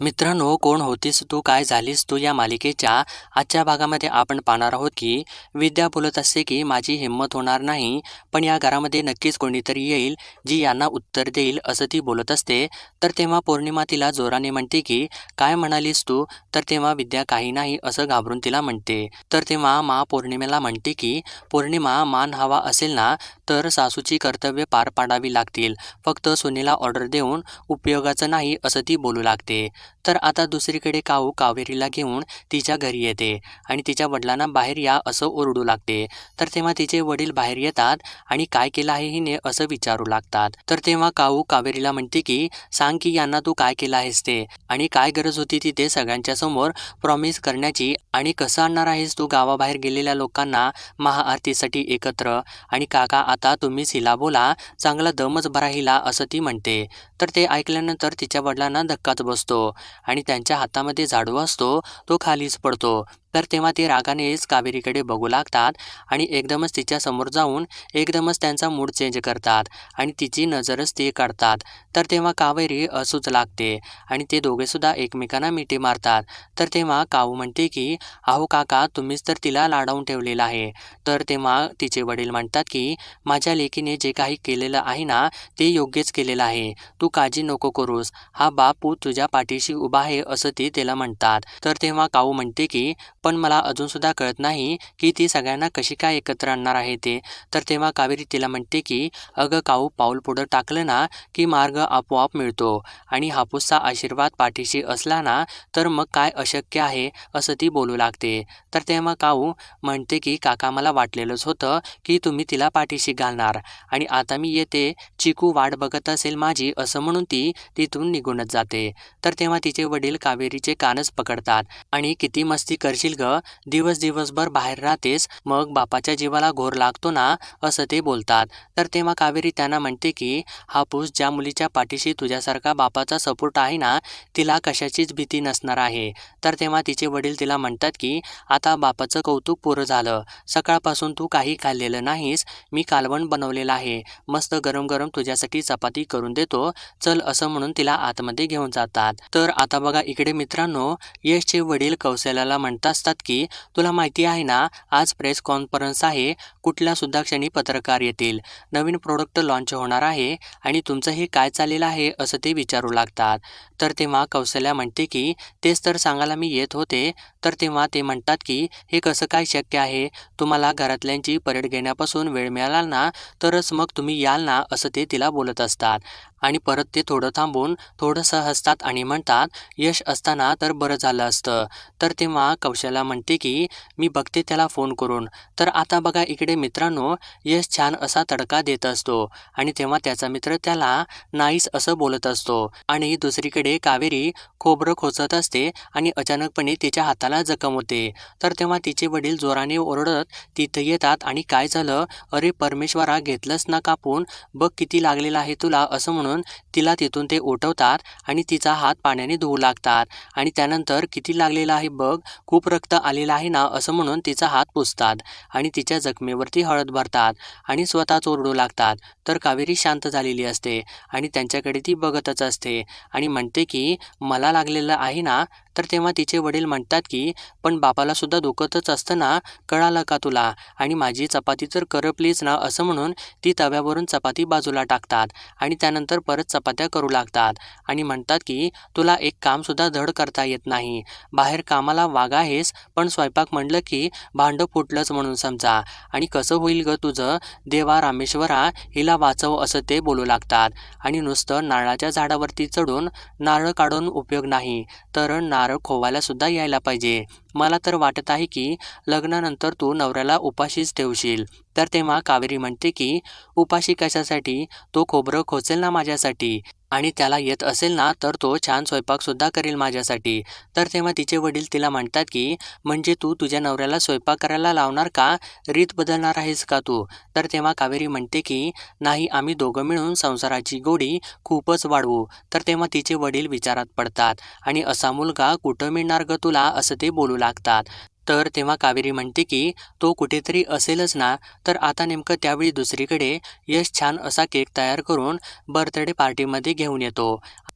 मित्रांनो कोण होतीस तू काय झालीस तू या मालिकेच्या आजच्या भागामध्ये आपण पाहणार आहोत की विद्या बोलत असते की माझी हिंमत होणार नाही पण या घरामध्ये नक्कीच कोणीतरी येईल जी यांना उत्तर देईल असं ती बोलत असते. तर तेव्हा पौर्णिमा तिला जोराने म्हणते की काय म्हणालीस तू? तर तेव्हा विद्या काही नाही असं घाबरून तिला म्हणते. तर तेव्हा मा पौर्णिमेला म्हणते की पौर्णिमा मान हवा असेल ना तर सासूची कर्तव्य पार पाडावी लागतील. फक्त सुनेला ऑर्डर देऊन उपयोगाचं नाही असं ती बोलू लागते. तर आता दुसरीकडे काऊ कावेरीला घेऊन तिच्या घरी येते आणि तिच्या वडिलांना बाहेर या असं ओरडू लागते. तर तेव्हा तिचे वडील बाहेर येतात आणि काय केलं आहे हिने असं विचारू लागतात. तर तेव्हा काऊ कावेरीला म्हणते की सांग की यांना तू काय केलं आहेस ते आणि काय गरज होती तिथे सगळ्यांच्या समोर प्रॉमिस करण्याची आणि कसं आणणार आहेस तू गावाबाहेर गेलेल्या लोकांना महाआरतीसाठी एकत्र आणि काका आता तुम्हीच हिला बोला चांगला दमच भरा हिला असं ती म्हणते. तर ते ऐकल्यानंतर तिच्या वडिलांना धक्काच बसतो. आणि त्यांच्या हातामध्ये झाडू असतो तो खालीच पडतो. तर तेव्हा ते रागानेच कावेरीकडे बघू लागतात आणि एकदमच तिच्या समोर जाऊन एकदमच त्यांचा मूड चेंज करतात आणि तिची नजरच ते काढतात. तर तेव्हा कावेरी असूच लागते आणि ते दोघेसुद्धा एकमेकांना मिठी मारतात. तर तेव्हा काऊ म्हणते की अहो काका तुम्हीच तर तिला लाडावून ठेवलेलं आहे. तर तेव्हा तिचे वडील म्हणतात की माझ्या लेकीने जे काही केलेलं आहे ना ते योग्यच केलेलं आहे. तू काळजी नको करूस. हा बापू तुझ्या पाठीशी उभा आहे असं ते तिला म्हणतात. तर तेव्हा काऊ म्हणते की पण मला अजूनसुद्धा कळत नाही की ती सगळ्यांना कशी काय एकत्र आणणार आहे ते. तर तेव्हा कावेरी तिला म्हणते की अगं काऊ पाऊल पुढं टाकलं ना की मार्ग आपोआप मिळतो आणि हापूसचा आशीर्वाद पाठीशी असला ना तर मग काय अशक्य आहे? असं ती बोलू लागते. तर तेव्हा काऊ म्हणते की काका मला वाटलेलंच होतं की तुम्ही तिला पाठीशी घालणार आणि आता मी येते. चिकू वाट बघत असेल माझी असं म्हणून ती तिथून निघूनच जाते. तर तेव्हा तिचे वडील कावेरीचे कानच पकडतात आणि किती मस्ती करशील ग. दिवस दिवसभर बाहेर राहतेस मग बापाच्या जीवाला घोर लागतो ना असं ते बोलतात. तर तेव्हा कावेरी त्यांना म्हणते की हापूस ज्या मुलीच्या पाठीशी तुझ्यासारखा बापाचा सपोर्ट आहे ना तिला कशाचीच भीती नसणार आहे. तर तेव्हा तिचे वडील तिला म्हणतात की आता बापाचं कौतुक पुरं झालं. सकाळपासून तू काही खाल्लेलं नाहीस. मी कालवण बनवलेलं आहे. मस्त गरम गरम तुझ्यासाठी चपाती करून देतो. चल असं म्हणून तिला आतमध्ये घेऊन जातात. तर आता बघा इकडे मित्रांनो यशचे वडील कौशल्याला म्हणतात असतात की तुला माहिती आहे ना आज प्रेस कॉन्फरन्स आहे कुठल्या सुद्धा क्षणी पत्रकार येतील. नवीन प्रोडक्ट लॉन्च होणार आहे आणि तुमचं हे काय चाललेलं आहे असं ते विचारू लागतात. तर तेव्हा कौशल्या म्हणते की तेच तर सांगायला मी येत होते तर तेव्हा ते म्हणतात की हे कसं काय शक्य आहे? तुम्हाला घरातल्यांची परेड घेण्यापासून वेळ मिळाला ना तरच मग तुम्ही याल ना असं ते तिला बोलत असतात. आणि परत ते थोडं थांबून थोडंसं हसतात आणि म्हणतात यश असताना तर बरं झालं असतं. तर तेव्हा कौशल्या म्हणते की मी बघते त्याला फोन करून. तर आता बघा इकडे मित्रांनो यश छान असा तडका देत असतो. आणि तेव्हा त्याचा मित्र त्याला नाहीस असं बोलत असतो. आणि दुसरीकडे कावेरी खोबरं खोचत असते आणि अचानकपणे तिच्या हाताला जखम होते. तर तेव्हा तिचे वडील जोराने ओरडत तिथं येतात आणि काय झालं? अरे परमेश्वरा घेतलंच ना कापून? बघ किती लागलेला आहे तुला असं म्हणून तिला तिथून ते उठवतात आणि तिचा हात पाण्याने धुवू लागतात. आणि त्यानंतर किती लागलेला आहे बघ? खूप रक्त आलेलं आहे ना? असं म्हणून तिचा हात पुसतात आणि तिच्या जखमेवरती हळद भरतात आणि स्वतःच ओरडू लागतात. तर कावेरी शांत झालेली असते आणि त्यांच्याकडे ती बघतच असते आणि म्हणते की मला लागलेलं आहे ना? तर तेव्हा तिचे वडील म्हणतात की पण बापाला सुद्धा दुखतच असताना कळालं का तुला? आणि माझी चपाती तर कर प्लीज ना असं म्हणून ती तव्यावरून चपाती बाजूला टाकतात आणि त्यानंतर परत चपात्या करू लागतात. आणि म्हणतात की तुला एक कामसुद्धा धड करता येत नाही. बाहेर कामाला वागा आहेस पण स्वयंपाक म्हणलं की भांडं फुटलंच म्हणून समजा. आणि कसं होईल ग तुझं? देवा रामेश्वरा हिला वाचव असं ते बोलू लागतात. आणि नुसतं नारळाच्या झाडावरती चढून नारळ काढून उपयोग नाही. तर नारळ खोवायला सुद्धा यायला पाहिजे. मला तर वाटत आहे की लग्नानंतर तू नवऱ्याला उपाशीच ठेवशील. तर तेव्हा कावेरी म्हणते की उपाशी कशासाठी? तो खोबरं खोचेल ना माझ्यासाठी. आणि त्याला येत असेल ना तर तो छान स्वयंपाकसुद्धा करेल माझ्यासाठी. तर तेव्हा तिचे वडील तिला म्हणतात की म्हणजे तू तुझ्या नवऱ्याला स्वयंपाक करायला लावणार का? रीत बदलणार आहेस का तू? तर तेव्हा कावेरी म्हणते की नाही आम्ही दोघं मिळून संसाराची गोडी खूपच वाढवू. तर तेव्हा तिचे वडील विचारात पडतात आणि असा मुलगा कुठं मिळणार ग तुला? असं ते बोलू लागतात. तर तेव्हा कावेरी म्हणते की तो कुठेतरी असेलच ना तर आता नेमकं त्यावेळी दुसरीकडे यश छान असा केक तयार करून बर्थडे पार्टीमध्ये घेऊन येतो.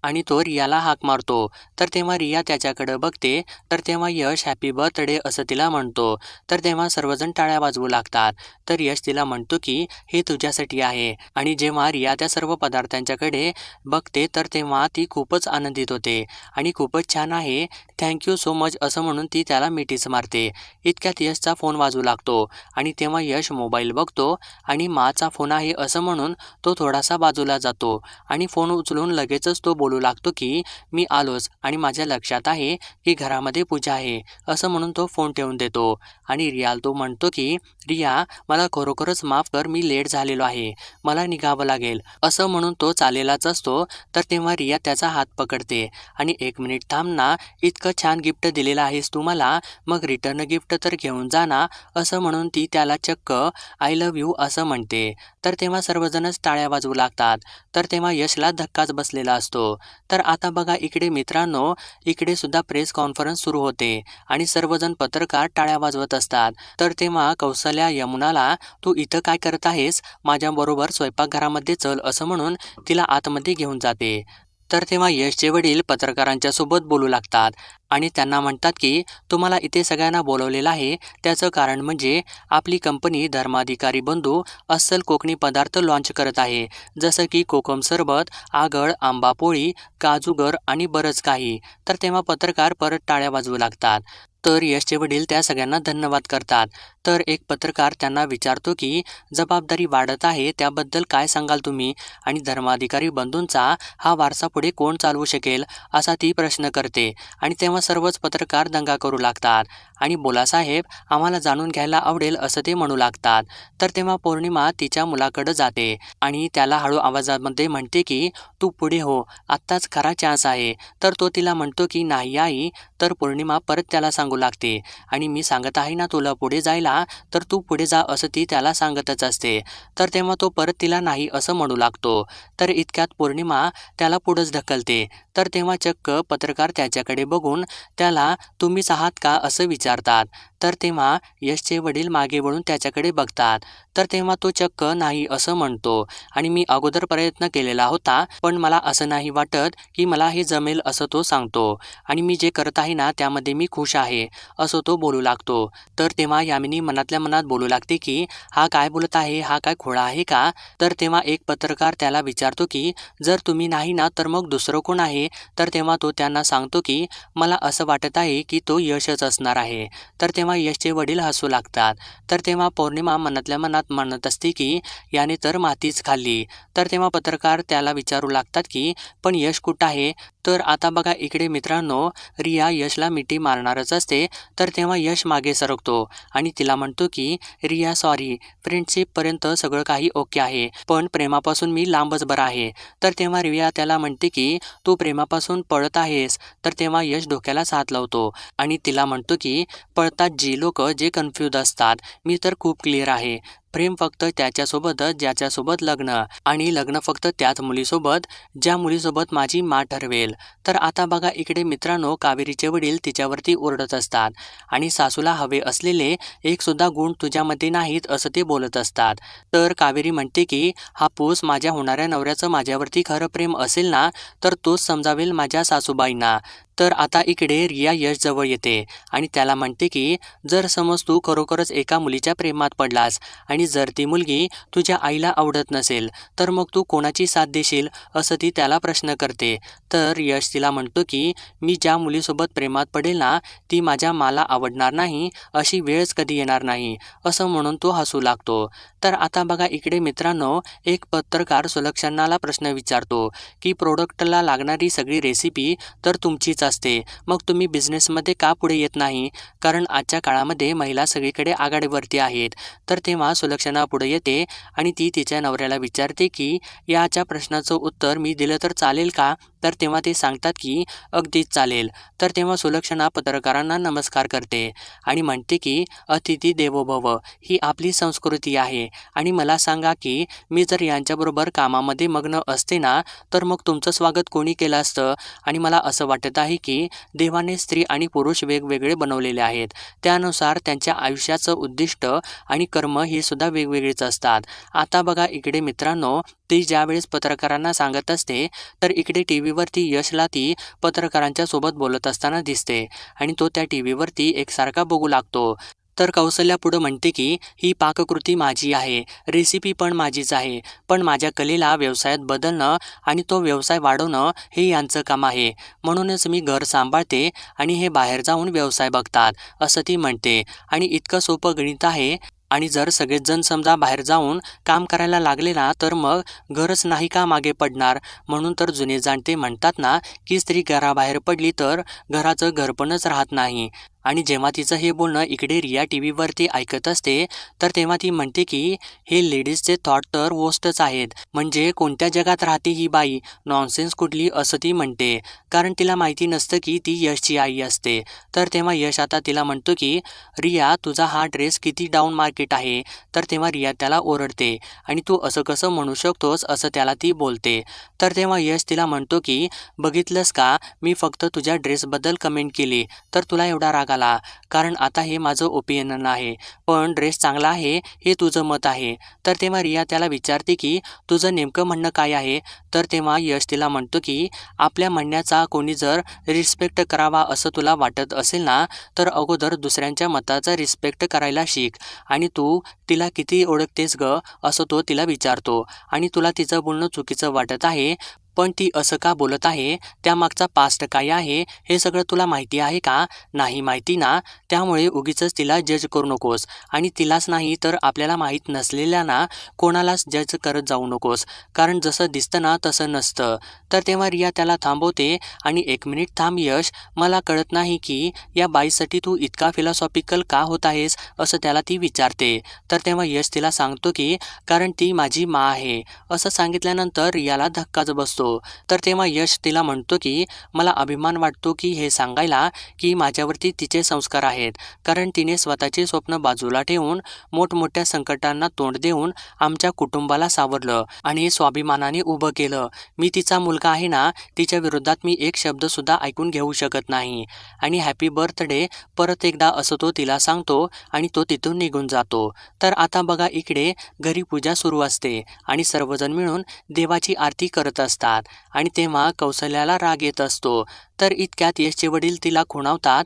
आणि तो रियाला हाक मारतो. तर तेव्हा रिया त्याच्याकडं बघते तर तेव्हा यश हॅपी बर्थडे असं तिला म्हणतो. तर तेव्हा सर्वजण टाळ्या वाजवू लागतात. तर यश तिला म्हणतो की हे तुझ्यासाठी आहे. आणि जेव्हा रिया त्या सर्व पदार्थांच्याकडे बघते तर तेव्हा ती खूपच आनंदित होते. आणि खूपच छान आहे थँक्यू सो मच असं म्हणून ती त्याला मिठीच मारते. इतक्यात यशचा फोन वाजू लागतो. आणि तेव्हा यश मोबाईल बघतो आणि माचा फोन आहे असं म्हणून तो थोडासा बाजूला जातो. आणि फोन उचलून लगेचच तो बोलू लागतो की मी आलोच आणि माझ्या लक्षात आहे की घरामध्ये पूजा आहे असं म्हणून तो फोन ठेवून देतो. आणि रियाल तो म्हणतो की रिया मला खरोखरच माफ कर मी लेट झालेलो आहे. मला निघावं लागेल. असं म्हणून तो चालेलाच असतो तर तेव्हा रिया त्याचा हात पकडते. आणि एक मिनिट थांब ना इतकं छान गिफ्ट दिलेलं आहेस तू मला मग रिटर्न गिफ्ट तर घेऊन जा ना असं म्हणून ती त्याला चक्क आय लव्ह यू असं म्हणते. तर तेव्हा सर्वजणच टाळ्या वाजवू लागतात. तर तेव्हा यशला धक्काच बसलेला असतो. तर आता बघा इकडे मित्रांनो इकडे सुद्धा प्रेस कॉन्फरन्स सुरू होते. आणि सर्वजण पत्रकार टाळ्या वाजवत असतात. तर तेव्हा कौशल यमुनाला तू इथं काय करत आहेस? माझ्याबरोबर स्वयंपाकघरामध्ये चल असं म्हणून तिला आतमध्ये घेऊन जाते. तर तेव्हा यशचे वडील पत्रकारांच्या सोबत बोलू लागतात आणि त्यांना म्हणतात की तुम्हाला इथे सगळ्यांना बोलवलेलं आहे. त्याचं कारण म्हणजे आपली कंपनी धर्माधिकारी बंधू अस्सल कोकणी पदार्थ लॉन्च करत आहे. जसं की कोकम सरबत आगळ आंबा पोळी काजूगर आणि बरंच काही. तर तेव्हा पत्रकार परत टाळ्या वाजवू लागतात. तर यशचे वडील त्या सगळ्यांना धन्यवाद करतात. तर एक पत्रकार त्यांना विचारतो की जबाबदारी वाढत आहे त्याबद्दल काय सांगाल तुम्ही? आणि धर्माधिकारी बंधूंचा हा वारसा पुढे कोण चालवू शकेल? असा ती प्रश्न करते. आणि तेव्हा सर्वच पत्रकार दंगा करू लागतात. आणि बोला साहेब आम्हाला जाणून घ्यायला आवडेल असं ते म्हणू लागतात. तर तेव्हा पौर्णिमा तिच्या मुलाकडे जाते आणि त्याला हळू आवाजामध्ये म्हणते की तू पुढे हो आत्ताच खरा चान्स आहे. तर तो तिला म्हणतो की नाही आई तर पौर्णिमा परत त्याला सांगू लागते. आणि मी सांगत आहे ना तुला पुढे जायला तर तू पुढे जा असं ती त्याला सांगतच असते. तर तेव्हा तो परत तिला नाही असं म्हणू लागतो. तर इतक्यात पौर्णिमा त्याला पुढंच ढकलते. तर तेव्हा चक्क पत्रकार त्याच्याकडे बघून त्याला तुम्हीच आहात का असं विचार chartan तर तेव्हा यशचे वडील मागे वळून त्याच्याकडे बघतात. तर तेव्हा तो चक्क नाही असं म्हणतो. आणि मी अगोदर प्रयत्न केलेला होता पण मला असं नाही वाटत की मला हे जमेल असं तो सांगतो. आणि मी जे करत आहे ना त्यामध्ये मी खुश आहे असं तो बोलू लागतो. तर तेव्हा यामिनी मनातल्या मनात बोलू लागते की हा काय बोलत आहे? हा काय खोळा आहे का? तर तेव्हा एक पत्रकार त्याला विचारतो की जर तुम्ही नाही ना तर मग दुसरं कोण आहे? तर तेव्हा तो त्यांना सांगतो की मला असं वाटत आहे की तो यशच असणार आहे. तर तेव्हा यशचे वडील हसू लागतात. तर तेव्हा पौर्णिमा मनातल्या मनात म्हणत असते की याने तर मातीच खाल्ली. तर तेव्हा पत्रकार त्याला विचारू लागतात की पण यश कुठं आहे? तर आता बघा इकडे मित्रांनो रिया यशला मिठी मारणारच असते तर तेव्हा यश मागे सरकतो आणि तिला म्हणतो की रिया सॉरी फ्रेंडशिपपर्यंत सगळं काही ओके आहे पण प्रेमापासून मी लांबच बरं आहे. तर तेव्हा रिया त्याला म्हणते की तू प्रेमापासून पळत आहेस. तर तेव्हा यश डोक्याला साथ लावतो आणि तिला म्हणतो की पळतात जी लोक जे कन्फ्यूज असतात मी तर खूप क्लिअर आहे. प्रेम फक्त त्याच्यासोबतच ज्याच्यासोबत लग्न. आणि लग्न फक्त त्याच मुलीसोबत ज्या मुलीसोबत माझी मा ठरवेल. तर आता बघा इकडे मित्रांनो कावेरीचे वडील तिच्यावरती ओरडत असतात. आणि सासूला हवे असलेले एक सुद्धा गुण तुझ्यामध्ये नाहीत असं ते बोलत असतात. तर कावेरी म्हणते की हा पूस माझ्या होणाऱ्या नवऱ्याचं माझ्यावरती खरं प्रेम असेल ना तर तोच समजावेल माझ्या सासूबाईंना. तर आता इकडे रिया यश जवळ येते. आणि त्याला म्हणते की जर समज तू खरोखरच एका मुलीच्या प्रेमात पडलास आणि जर ती मुलगी तुझ्या आईला आवडत नसेल तर मग तू कोणाची साथ देशील? असं ती त्याला प्रश्न करते. तर यश तिला म्हणतो की मी ज्या मुलीसोबत प्रेमात पडेल ना ती माझ्या मला आवडणार नाही अशी वेळच कधी येणार नाही असं म्हणून तो हसू लागतो. तर आता बघा इकडे मित्रांनो एक पत्रकार सुलक्षणाला प्रश्न विचारतो की प्रोडक्टला लागणारी सगळी रेसिपी तर तुमचीच असते मग तुम्ही बिझनेसमध्ये का पुढे येत नाही? कारण आजच्या काळामध्ये महिला सगळीकडे आघाडीवरती आहेत. तर तेव्हा सुल पुढे येते आणि ती तिच्या नवऱ्याला विचारते की याच्या प्रश्नाचं उत्तर मी दिलं तर चालेल का? तर तेव्हा ते सांगतात की अगदीच चालेल. तर तेव्हा सुलक्षणा पत्रकारांना नमस्कार करते आणि म्हणते की अतिथी देवो भव ही आपली संस्कृती आहे आणि मला सांगा की मी जर यांच्याबरोबर कामामध्ये मग्न असते ना तर मग तुमचं स्वागत कोणी केलं असतं? आणि मला असं वाटत आहे की देवाने स्त्री आणि पुरुष वेगवेगळे बनवलेले आहेत. त्यानुसार त्यांच्या आयुष्याचं उद्दिष्ट आणि कर्म ही सुद्धा वेगवेगळीच असतात. आता बघा इकडे मित्रांनो ती ज्यावेळेस पत्रकारांना सांगत असते तर इकडे टी व्हीवरती यशला ती पत्रकारांच्या सोबत बोलत असताना दिसते आणि तो त्या टी व्हीवरती एकसारखा बघू लागतो. तर कौशल्या पुढं म्हणते की ही पाककृती माझी आहे रेसिपी पण माझीच आहे पण माझ्या कलेला व्यवसायात बदलणं आणि तो व्यवसाय वाढवणं हे यांचं काम आहे. म्हणूनच मी घर सांभाळते आणि हे बाहेर जाऊन व्यवसाय बघतात असं ती म्हणते. आणि इतकं सोपं गणित आहे आणि जर सगळेच जण समजा बाहेर जाऊन काम करायला लागले ना तर मग घरच नाही का मागे पडणार? म्हणून तर जुने जाणते म्हणतात ना की स्त्री घराबाहेर पडली तर घराचं घरपणच राहत नाही. आणि जेव्हा तिचं हे बोलणं इकडे रिया टी व्हीवरती ऐकत असते तर तेव्हा ती म्हणते की हे लेडीजचे थॉट तर वोस्टच आहेत. म्हणजे कोणत्या जगात राहते ही बाई? नॉनसेन्स कुठली? असं ती म्हणते. कारण तिला माहिती नसतं की ती यशची आई असते. तर तेव्हा यश आता तिला म्हणतो की रिया तुझा हा ड्रेस किती डाऊन मार्केट आहे? तर तेव्हा रिया त्याला ओरडते. आणि तू असं कसं म्हणू शकतोस? असं त्याला ती बोलते. तर तेव्हा यश तिला म्हणतो की बघितलंस का? मी फक्त तुझ्या ड्रेसबद्दल कमेंट केली. तर तुला एवढा राग आला. कारण आता हे माझं ओपिनियन आहे. पण ड्रेस चांगला आहे हे तुझं मत आहे. तर तेव्हा रिया त्याला विचारते की तुझं नेमकं म्हणणं काय आहे? तर तेव्हा यश तिला म्हणतो की आपल्या म्हणण्याचा कोणी जर रिस्पेक्ट करावा असं तुला वाटत असेल ना तर अगोदर दुसऱ्यांच्या मताचा रिस्पेक्ट करायला शिक. आणि तू तिला किती ओळखतेस ग असं तो तिला विचारतो. आणि तुला तिचं बोलणं चुकीचं वाटत आहे पण ती असं का बोलत आहे? त्यामागचा पास्ट काय आहे. हे सगळं तुला माहिती आहे का? नाही माहिती ना? त्यामुळे उगीच तिला जज करू नकोस. आणि तिलाच नाही तर आपल्याला माहीत नसलेल्यांना कोणालाच जज करत जाऊ नकोस. कारण जसं दिसतं ना तसं नसतं. तर तेव्हा रिया त्याला थांबवते. आणि एक मिनिट थांब यश. मला कळत नाही की या बाईसाठी तू इतका फिलॉसॉफिकल का होत आहेस असं त्याला ती विचारते. तर तेव्हा यश तिला सांगतो की कारण ती माझी मा आहे. असं सांगितल्यानंतर रियाला धक्काच बसतो. तर तेव्हा यश तिला म्हणतो की मला अभिमान वाटतो की हे सांगायला की माझ्यावरती तिचे संस्कार आहेत. कारण तिने स्वतःचे स्वप्न बाजूला ठेवून मोठमोठ्या संकटांना तोंड देऊन आमच्या कुटुंबाला सावरलं आणि स्वाभिमानाने उभं केलं. मी तिचा मुलगा आहे ना तिच्या विरोधात मी एक शब्दसुद्धा ऐकून घेऊ शकत नाही. आणि हॅपी बर्थडे परत एकदा असं तो तिला सांगतो आणि तो तिथून निघून जातो. तर आता बघा इकडे घरी पूजा सुरू असते आणि सर्वजण मिळून देवाची आरती करत असतात. आणि तेव्हा कौशल्याला राग येत असतो. तर इतक्यात यशचे वडील तिला खुणावतात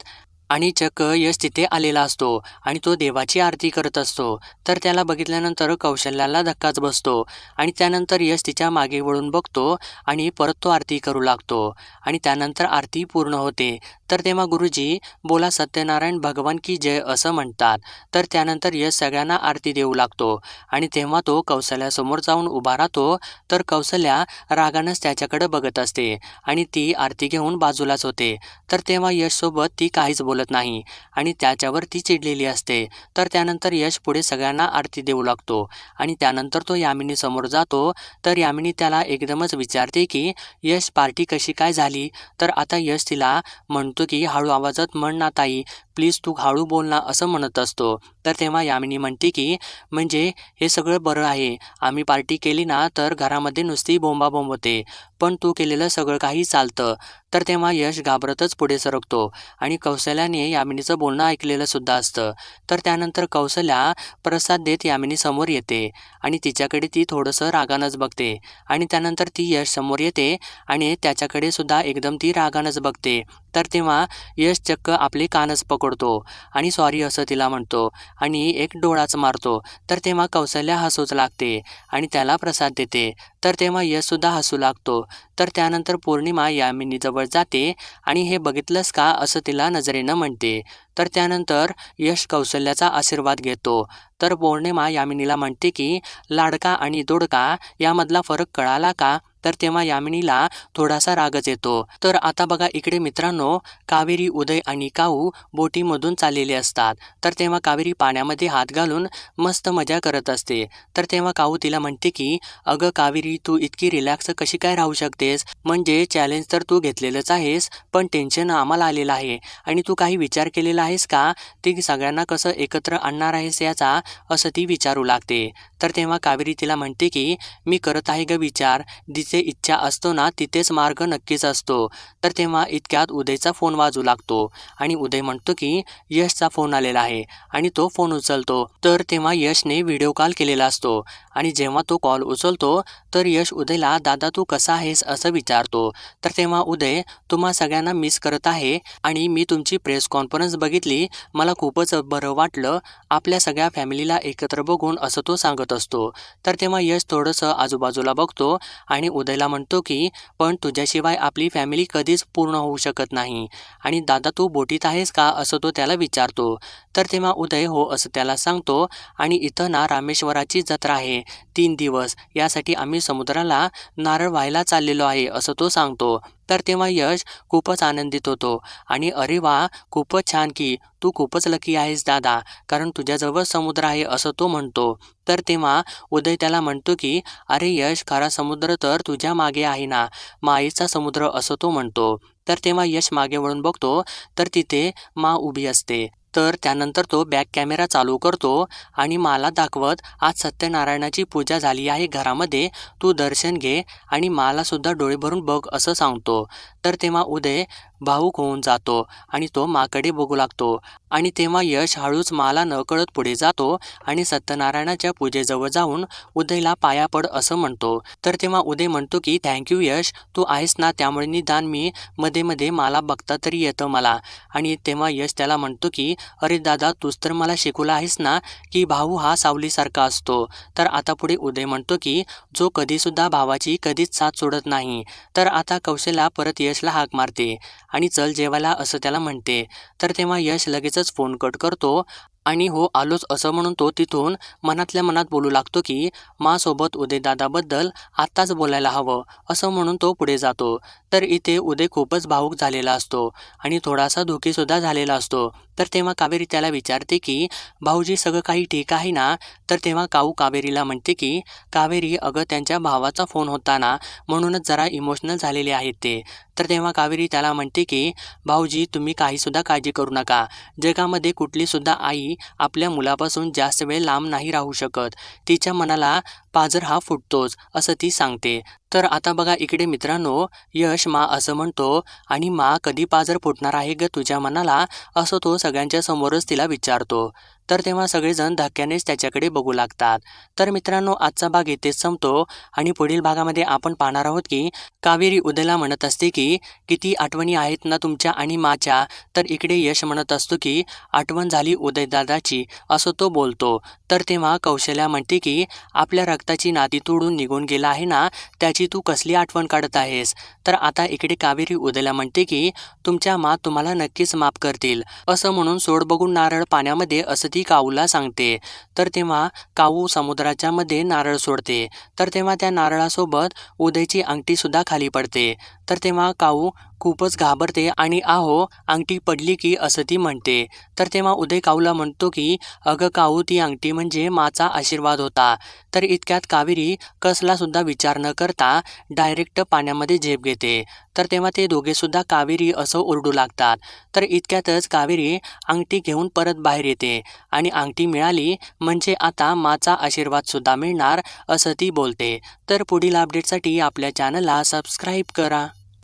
आणि चक्क यश तिथे आलेला असतो आणि तो देवाची आरती करत असतो. तर त्याला बघितल्यानंतर कौशल्याला धक्काच बसतो आणि त्यानंतर यश तिच्यामागे वळून बघतो आणि परत तो आरती करू लागतो आणि त्यानंतर आरती पूर्ण होते. तर तेव्हा गुरुजी बोला सत्यनारायण भगवान की जय असं म्हणतात. तर त्यानंतर यश सगळ्यांना आरती देऊ लागतो आणि तेव्हा तो कौशल्यासमोर जाऊन उभा राहतो. तर कौशल्या रागानंच त्याच्याकडे बघत असते आणि ती आरती घेऊन बाजूलाच होते. तर तेव्हा यशसोबत ती काहीच बोल बोलत नाही आणि त्याच्यावर ती चिडलेली असते. तर त्यानंतर यश पुढे सगळ्यांना आरती देऊ लागतो आणि त्यानंतर तो यामिनी समोर जातो. तर यामिनी त्याला एकदमच विचारते की यश पार्टी कशी काय झाली? तर आता यश तिला म्हणतो की हळू आवाजात म्हण ना ताई प्लीज तू हळू बोल ना असं म्हणत असतो. तर तेव्हा यामिनी म्हणते की म्हणजे हे सगळं बरं आहे. आम्ही पार्टी केली ना तर घरामध्ये नुसती बोंबाबोंब होते. पण तू केलेलं सगळं काही चालतं. तर तेव्हा यश घाबरतच पुढे सरकतो आणि कौशल्याने यामिनीचं बोलणं ऐकलेलं सुद्धा असतं. तर त्यानंतर कौशल्या प्रसाद देत यामिनी समोर येते आणि तिच्याकडे ती थोडंसं रागानंच बघते आणि त्यानंतर ती यश समोर येते आणि त्याच्याकडे सुद्धा एकदम ती रागानंच बघते. तर तेव्हा यश चक्क आपले कानच पकडतो. आणि सॉरी असं तिला म्हणतो. आणि एक डोळाच मारतो. तर तेव्हा कौशल्या हसूच लागते. आणि त्याला प्रसाद देते. तर तेव्हा यशसुद्धा हसू लागतो. तर त्यानंतर पौर्णिमा यामिनीजवळ जाते. आणि हे बघितलंस का? असं तिला नजरेनं म्हणते. तर त्यानंतर यश कौशल्याचा आशीर्वाद घेतो. तर पौर्णिमा यामिनीला म्हणते की लाडका आणि दोडका यामधला फरक कळाला का? तर तेव्हा यामिनीला थोडासा रागच येतो. तर आता बघा इकडे मित्रांनो कावेरी उदय आणि काऊ बोटीमधून चाललेले असतात. तर तेव्हा कावेरी पाण्यामध्ये हात घालून मस्त मजा करत असते. तर तेव्हा काऊ तिला म्हणते की अगं कावेरी तू इतकी रिलॅक्स कशी काय राहू शकतेस? म्हणजे चॅलेंज तर तू घेतलेलंच आहेस पण टेन्शन आम्हाला आलेलं आहे. आणि तू काही विचार केलेला आहेस का? ती सगळ्यांना कसं एकत्र आणणार आहेस याचा असं ती विचारू लागते. तर तेव्हा कावेरी तिला म्हणते की मी करत आहे ग विचार. जिथे इच्छा असतो ना तिथेच मार्ग नक्कीच असतो. तर तेव्हा इतक्यात उदयचा फोन वाजू लागतो आणि उदय म्हणतो की यशचा फोन आलेला आहे आणि तो फोन उचलतो. तर तेव्हा यशने व्हिडिओ कॉल केलेला असतो आणि जेव्हा तो कॉल उचलतो तर यश उदयला दादा तू कसा आहेस? असं विचारतो. तर तेव्हा उदय तुम्हा सगळ्यांना मिस करत आहे आणि मी तुमची प्रेस कॉन्फरन्स बघितली. मला खूपच बरं वाटलं. आपल्या सगळ्या फॅमिलीला एकत्र बघून असं तो सांगत असतो. तर तेव्हा यश थोडंसं आजूबाजूला बघतो आणि उदयला म्हणतो की पण तुझ्याशिवाय आपली फॅमिली कधीच पूर्ण होऊ शकत नाही. आणि दादा तू बोटीत आहेस का? असं तो त्याला विचारतो. तर तेव्हा उदय हो असं त्याला सांगतो आणि इथं ना रामेश्वराची जत्रा आहे तीन दिवस. यासाठी आम्ही समुद्राला नारळ व्हायला चाललेलो आहे असं तो सांगतो. तर तेव्हा यश खूपच आनंदित होतो. आणि अरे वा खूपच छान की तू खूपच लकी आहेस दादा कारण तुझ्याजवळ समुद्र आहे असं तो म्हणतो. तर तेव्हा उदय त्याला म्हणतो की अरे यश खरा समुद्र तर तुझ्या मागे आहे ना माईचा समुद्र असं तो म्हणतो. तर तेव्हा यश मागे वळून बघतो तर तिथे मा उभी असते. तर त्यानंतर तो बॅक कॅमेरा चालू करतो आणि मला दाखवत आज सत्यनारायणाची पूजा झाली आहे घरामध्ये तू दर्शन घे. आणि मालासुद्धा डोळे भरून बघ असं सांगतो. तर तेव्हा उदय भाऊक होऊन जातो आणि तो माकडे बघू लागतो. आणि तेव्हा यश हळूच माला नकळत पुढे जातो आणि सत्यनारायणाच्या पूजेजवळ जाऊन उदयला पाया पड असं म्हणतो. तर तेव्हा उदय म्हणतो की थँक्यू यश तू आहेस ना त्यामुळे निदान मी मध्ये मध्ये मला बघता तरी येतं मला. आणि तेव्हा यश त्याला म्हणतो की अरे दादा तूच तर मला शिकवलं आहेस ना की भाऊ हा सावलीसारखा असतो. तर आता पुढे उदय म्हणतो की जो कधीसुद्धा भावाची कधीच साथ सोडत नाही. तर आता कौशल्या परत यशला हाक मारते. आणि चल जेवायला असं त्याला म्हणते. तर तेव्हा यश लगेचच फोन कट करतो आणि हो आलोच असं म्हणून तो तिथून मनातल्या मनात बोलू लागतो की मासोबत उदयदादाबद्दल आत्ताच बोलायला हवं असं म्हणून तो पुढे जातो. तर इथे उदय खूपच भावूक झालेला असतो आणि थोडासा धोकेसुद्धा झालेला असतो. तर तेव्हा कावेरी त्याला विचारते की भाऊजी सगळं काही ठीक आहे ना? तर तेव्हा काऊ कावेरीला म्हणते की कावेरी अगं त्यांच्या भावाचा फोन होता ना म्हणूनच जरा इमोशनल झालेले आहेत ते. तर तेव्हा कावेरी त्याला म्हणते की भाऊजी तुम्ही काहीसुद्धा काळजी करू नका. जगामध्ये कुठलीसुद्धा आई आपल्या मुलापासून जास्त वेळ लांब नाही राहू शकत. तिच्या मनाला पाजर हा फुटतोच असं ती सांगते. तर आता बघा इकडे मित्रांनो यश मा असं म्हणतो आणि मा कधी पाजर फुटणार आहे ग तुझ्या मनाला? असं तो सगळ्यांच्या समोरच तिला विचारतो. तर तेव्हा सगळेजण धक्क्यानेच त्याच्याकडे बघू लागतात. तर मित्रांनो आजचा भाग इथेच संपतो. आणि पुढील भागामध्ये आपण पाहणार आहोत की कावेरी उदयला म्हणत असते की किती आठवणी आहेत ना तुमच्या आणि माच्या? तर इकडे यश म्हणत असतो की आठवण झाली उदयदादाची असं तो बोलतो. तर तेव्हा कौशल्या म्हणते की आपल्या रक्ताची नाती तोडून निघून गेला आहे ना त्याची तू कसली आठवण काढत आहेस? तर आता इकडे कावेरी उदयला म्हणते की तुमच्या मा तुम्हाला नक्कीच माफ करतील. असं म्हणून सोड बघून नारळ पाण्यामध्ये असं ती काऊला सांगते. तर तेव्हा काऊ समुद्राच्या मध्ये नारळ सोडते. तर तेव्हा त्या नारळासोबत उदयची अंगठीसुद्धा खाली पडते. तर तेव्हा काऊ खूपच घाबरते आणि आहो अंगठी पडली की असं ती म्हणते. तर तेव्हा उदय काऊला म्हणतो की अगं काऊ ती अंगठी म्हणजे माचा आशीर्वाद होता. तर इतक्यात कावेरी कसला सुद्धा विचार न करता डायरेक्ट पाण्यामध्ये झेप घेते. तर तेव्हा ते दोघेसुद्धा कावेरी असं ओरडू लागतात. तर इतक्यातच कावेरी अंगठी घेऊन परत बाहेर येते आणि अंगठी मिळाली म्हणजे आता माचा आशीर्वादसुद्धा मिळणार असं ती बोलते. तर पुढील अपडेटसाठी आपल्या चॅनलला सबस्क्राईब करा.